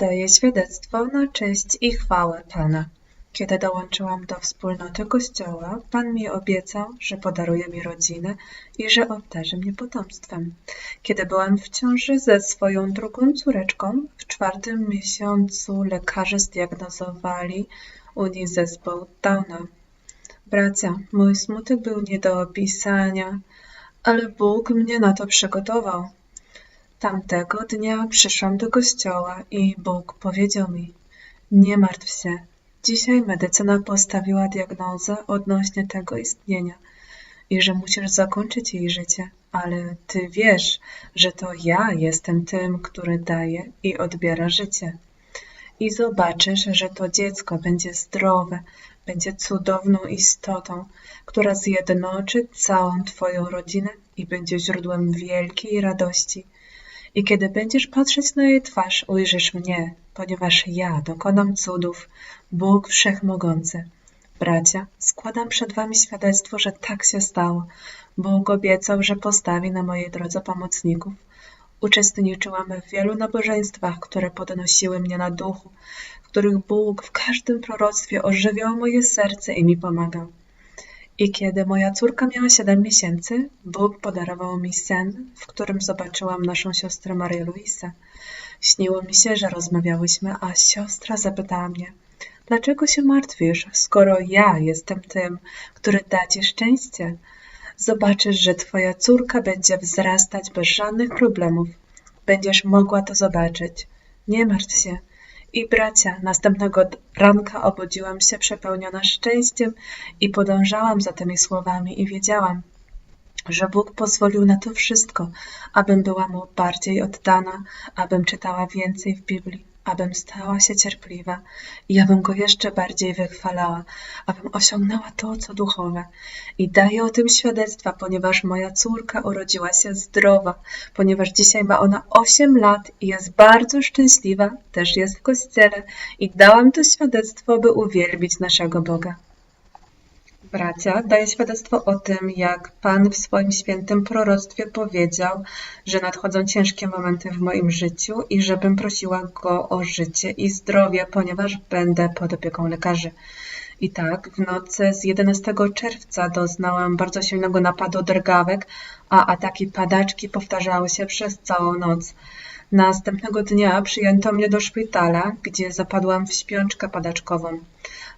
Daję świadectwo na cześć i chwałę Pana. Kiedy dołączyłam do wspólnoty Kościoła, Pan mi obiecał, że podaruje mi rodzinę i że obdarzy mnie potomstwem. Kiedy byłam w ciąży ze swoją drugą córeczką, w czwartym miesiącu lekarze zdiagnozowali u niej zespół Downa. Bracia, mój smutek był nie do opisania, ale Bóg mnie na to przygotował. Tamtego dnia przyszłam do kościoła i Bóg powiedział mi: Nie martw się. Dzisiaj medycyna postawiła diagnozę odnośnie tego istnienia i że musisz zakończyć jej życie, ale ty wiesz, że to ja jestem tym, który daje i odbiera życie. I zobaczysz, że to dziecko będzie zdrowe, będzie cudowną istotą, która zjednoczy całą Twoją rodzinę i będzie źródłem wielkiej radości. I kiedy będziesz patrzeć na jej twarz, ujrzysz mnie, ponieważ ja dokonam cudów, Bóg Wszechmogący. Bracia, składam przed Wami świadectwo, że tak się stało. Bóg obiecał, że postawi na mojej drodze pomocników. Uczestniczyłam w wielu nabożeństwach, które podnosiły mnie na duchu, w których Bóg w każdym proroctwie ożywiał moje serce i mi pomagał. I kiedy moja córka miała 7 miesięcy, Bóg podarował mi sen, w którym zobaczyłam naszą siostrę Marię Luisę. Śniło mi się, że rozmawiałyśmy, a siostra zapytała mnie, dlaczego się martwisz, skoro ja jestem tym, który da ci szczęście? Zobaczysz, że twoja córka będzie wzrastać bez żadnych problemów. Będziesz mogła to zobaczyć. Nie martw się. I bracia, następnego ranka obudziłam się przepełniona szczęściem i podążałam za tymi słowami i wiedziałam, że Bóg pozwolił na to wszystko, abym była Mu bardziej oddana, abym czytała więcej w Biblii, abym stała się cierpliwa i abym Go jeszcze bardziej wychwalała, abym osiągnęła to, co duchowe. I daję o tym świadectwa, ponieważ moja córka urodziła się zdrowa, ponieważ dzisiaj ma ona 8 lat i jest bardzo szczęśliwa, też jest w kościele i dałam to świadectwo, by uwielbić naszego Boga. Bracia, daję świadectwo o tym, jak Pan w swoim świętym proroctwie powiedział, że nadchodzą ciężkie momenty w moim życiu i żebym prosiła Go o życie i zdrowie, ponieważ będę pod opieką lekarzy. I tak, w nocy z 11 czerwca doznałam bardzo silnego napadu drgawek, a ataki padaczki powtarzały się przez całą noc. Następnego dnia przyjęto mnie do szpitala, gdzie zapadłam w śpiączkę padaczkową.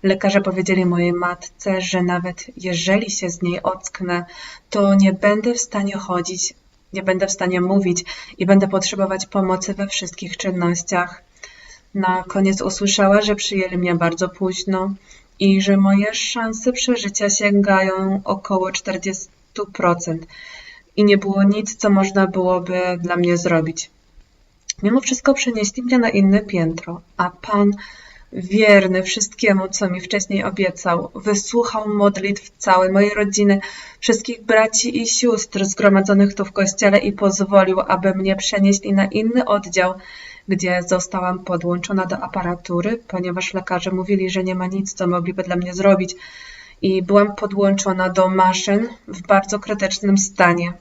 Lekarze powiedzieli mojej matce, że nawet jeżeli się z niej ocknę, to nie będę w stanie chodzić, nie będę w stanie mówić i będę potrzebować pomocy we wszystkich czynnościach. Na koniec usłyszała, że przyjęli mnie bardzo późno i że moje szanse przeżycia sięgają około 40% i nie było nic, co można byłoby dla mnie zrobić. Mimo wszystko przenieśli mnie na inne piętro, a Pan, wierny wszystkiemu, co mi wcześniej obiecał, wysłuchał modlitw całej mojej rodziny, wszystkich braci i sióstr zgromadzonych tu w kościele i pozwolił, aby mnie przenieśli na inny oddział, gdzie zostałam podłączona do aparatury, ponieważ lekarze mówili, że nie ma nic, co mogliby dla mnie zrobić. I byłam podłączona do maszyn w bardzo krytycznym stanie.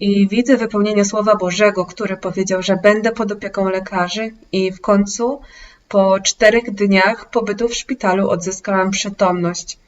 I widzę wypełnienie Słowa Bożego, który powiedział, że będę pod opieką lekarzy, i w końcu po czterech dniach pobytu w szpitalu odzyskałam przytomność.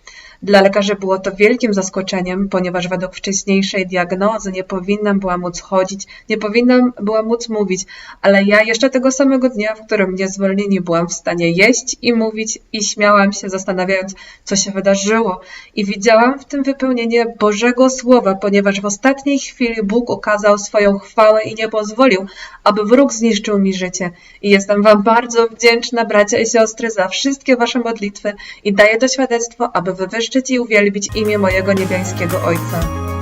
Dla lekarzy było to wielkim zaskoczeniem, ponieważ według wcześniejszej diagnozy nie powinnam była móc chodzić, nie powinnam była móc mówić, ale ja jeszcze tego samego dnia, w którym mnie zwolnili, byłam w stanie jeść i mówić i śmiałam się, zastanawiając, co się wydarzyło. I widziałam w tym wypełnienie Bożego Słowa, ponieważ w ostatniej chwili Bóg okazał swoją chwałę i nie pozwolił, aby wróg zniszczył mi życie. I jestem Wam bardzo wdzięczna, bracia i siostry, za wszystkie Wasze modlitwy i daję to świadectwo, aby wywyższyć i uwielbić imię mojego niebiańskiego Ojca.